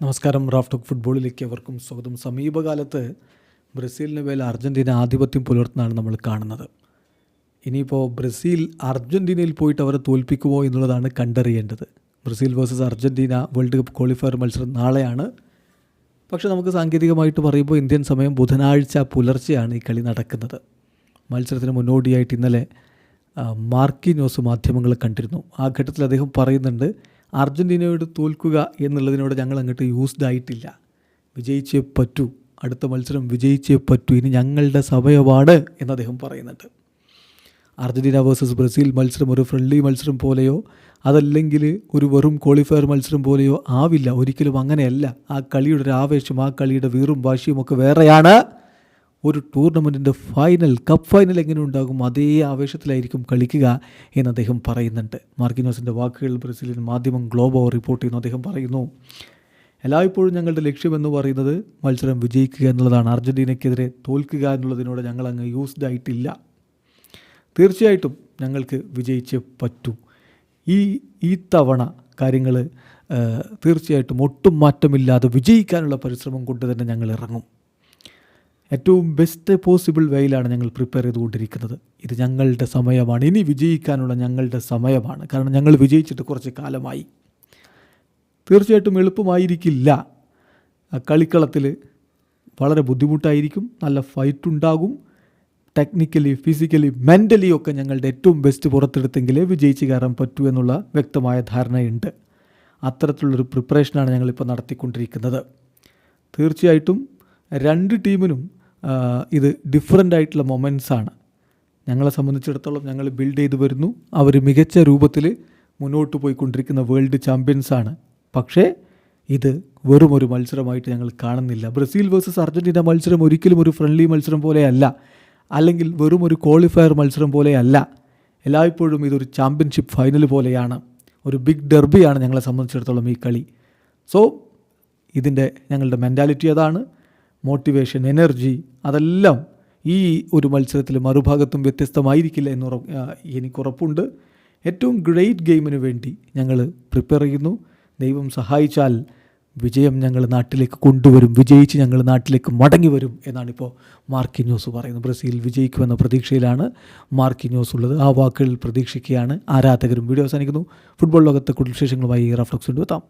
നമസ്കാരം. Raf talk ഫുട്ബോളിലേക്ക് അവർക്കും സ്വാഗതം. സമീപകാലത്ത് ബ്രസീലിന് മേൽ അർജന്റീന ആധിപത്യം പുലർത്തുന്നതാണ് നമ്മൾ കാണുന്നത്. ഇനിയിപ്പോൾ ബ്രസീൽ അർജന്റീനയിൽ പോയിട്ട് അവരെ തോൽപ്പിക്കുമോ എന്നുള്ളതാണ് കണ്ടറിയേണ്ടത്. Brazil versus Argentina world cup qualifier മത്സരം നാളെയാണ്. പക്ഷേ നമുക്ക് സാങ്കേതികമായിട്ട് പറയുമ്പോൾ ഇന്ത്യൻ സമയം ബുധനാഴ്ച പുലർച്ചെയാണ് ഈ കളി നടക്കുന്നത്. മത്സരത്തിന് മുന്നോടിയായിട്ട് ഇന്നലെ മാർക്കി മാർക്കിനോസ് മാധ്യമങ്ങൾ കണ്ടിരുന്നു. ആ ഘട്ടത്തിൽ അദ്ദേഹം പറയുന്നുണ്ട് അർജന്റീനയോട് തോൽക്കുക എന്നുള്ളതിനോട് ഞങ്ങൾ അങ്ങോട്ട് യൂസ്ഡ് ആയിട്ടില്ല. വിജയിച്ചേ പറ്റൂ. അടുത്ത മത്സരം വിജയിച്ചേ പറ്റൂ. ഇനി ഞങ്ങളുടെ സമയമാണ് എന്ന് അദ്ദേഹം പറയുന്നുണ്ട്. അർജന്റീന വേഴ്സസ് ബ്രസീൽ മത്സരം ഒരു ഫ്രണ്ട്ലി മത്സരം പോലെയോ അതല്ലെങ്കിൽ ഒരു വെറും ക്വാളിഫയർ മത്സരം പോലെയോ ആവില്ല. ഒരിക്കലും അങ്ങനെയല്ല. ആ കളിയുടെ ഒരു ആവേശം ആ കളിയുടെ വീറും വാശിയും ഒക്കെ വേറെയാണ്. ഒരു ടൂർണമെന്റിന്റെ ഫൈനൽ കപ്പ് ഫൈനൽ എങ്ങനെ ഉണ്ടാകും അതേ ആവേശത്തിലായിരിക്കും കളിക്കുക എന്ന് അദ്ദേഹം പറയുന്നുണ്ട്. മാർക്കിനോസിന്റെ വാക്കുകൾ ബ്രസീലിയൻ മാധ്യമം ഗ്ലോബോ റിപ്പോർട്ട് ചെയ്യുന്നു. അദ്ദേഹം പറയുന്നു എല്ലായ്പ്പോഴും ഞങ്ങളുടെ ലക്ഷ്യമെന്ന് പറയുന്നത് മത്സരം വിജയിക്കുക എന്നുള്ളതാണ്. അർജന്റീനയ്ക്കെതിരെ തോൽക്കുക എന്നുള്ളതിനോട് ഞങ്ങൾ അങ്ങ് യൂസ്ഡ് ആയിട്ടില്ല. തീർച്ചയായിട്ടും ഞങ്ങൾക്ക് വിജയിച്ച് പറ്റൂ. ഈ ഈ തവണ കാര്യങ്ങൾ തീർച്ചയായിട്ടും ഒട്ടും മാറ്റമില്ലാതെ വിജയിക്കാനുള്ള പരിശ്രമം കൊണ്ട് തന്നെ ഞങ്ങൾ ഇറങ്ങും. ഏറ്റവും ബെസ്റ്റ് പോസിബിൾ വേയിലാണ് ഞങ്ങൾ പ്രിപ്പയർ ചെയ്തുകൊണ്ടിരിക്കുന്നത്. ഇത് ഞങ്ങളുടെ സമയമാണ്. ഇനി വിജയിക്കാനുള്ള ഞങ്ങളുടെ സമയമാണ്. കാരണം ഞങ്ങൾ വിജയിച്ചിട്ട് കുറച്ച് കാലമായി. തീർച്ചയായിട്ടും എളുപ്പമായിരിക്കില്ല. കളിക്കളത്തിൽ വളരെ ബുദ്ധിമുട്ടായിരിക്കും. നല്ല ഫൈറ്റ് ഉണ്ടാകും. ടെക്നിക്കലി ഫിസിക്കലി മെന്റലി ഒക്കെ ഞങ്ങളുടെ ഏറ്റവും ബെസ്റ്റ് പുറത്തെടുത്തെങ്കിലേ വിജയിച്ച് കയറാൻ പറ്റൂ എന്നുള്ള വ്യക്തമായ ധാരണയുണ്ട്. അത്തരത്തിലുള്ളൊരു പ്രിപ്പറേഷനാണ് ഞങ്ങളിപ്പോൾ നടത്തിക്കൊണ്ടിരിക്കുന്നത്. തീർച്ചയായിട്ടും രണ്ട് ടീമിനും ഇത് ഡിഫറെന്റ് ആയിട്ടുള്ള മൊമെന്റ്സ് ആണ്. ഞങ്ങളെ സംബന്ധിച്ചിടത്തോളം ഞങ്ങൾ ബിൽഡ് ചെയ്ത് വരുന്നു. അവർ മികച്ച രൂപത്തിൽ മുന്നോട്ട് പോയിക്കൊണ്ടിരിക്കുന്ന വേൾഡ് ചാമ്പ്യൻസ് ആണ്. പക്ഷേ ഇത് വെറും ഒരു മത്സരമായിട്ട് ഞങ്ങൾ കാണുന്നില്ല. ബ്രസീൽ വേഴ്സസ് അർജന്റീന മത്സരം ഒരിക്കലും ഒരു ഫ്രണ്ട്ലി മത്സരം പോലെയല്ല അല്ലെങ്കിൽ വെറും ഒരു ക്വാളിഫയർ മത്സരം പോലെയല്ല എല്ലായ്പ്പോഴും ഇതൊരു ചാമ്പ്യൻഷിപ്പ് ഫൈനൽ പോലെയാണ്. ഒരു ബിഗ് ഡെർബിയാണ് ഞങ്ങളെ സംബന്ധിച്ചിടത്തോളം ഈ കളി. സോ ഇതിന്റെ ഞങ്ങളുടെ മെന്റാലിറ്റി അതാണ്. മോട്ടിവേഷൻ എനർജി അതെല്ലാം ഈ ഒരു മത്സരത്തിൽ മറുഭാഗത്തും വ്യത്യസ്തമായിരിക്കില്ല എന്ന് എനിക്കുറപ്പുണ്ട് ഏറ്റവും ഗ്രേറ്റ് ഗെയിമിന് വേണ്ടി ഞങ്ങൾ പ്രിപ്പയർ ചെയ്യുന്നു. ദൈവം സഹായിച്ചാൽ വിജയം ഞങ്ങൾ നാട്ടിലേക്ക് കൊണ്ടുവരും. വിജയിച്ച് ഞങ്ങൾ നാട്ടിലേക്ക് മടങ്ങി വരും എന്നാണിപ്പോൾ മാർക്കിന്യൂസ് പറയുന്നത്. ബ്രസീൽ വിജയിക്കുമെന്ന പ്രതീക്ഷയിലാണ് മാർക്കിന്യൂസ് ഉള്ളത്. ആ വാക്കുകളിൽ പ്രതീക്ഷിക്കുകയാണ് ആരാധകരും. വീഡിയോ അവസാനിക്കുന്നു. ഫുട്ബോൾ ലോകത്തെ കൂടുതൽ വിശേഷങ്ങളുമായി റഫ്ലക്സ് കൊണ്ടുവെത്താം.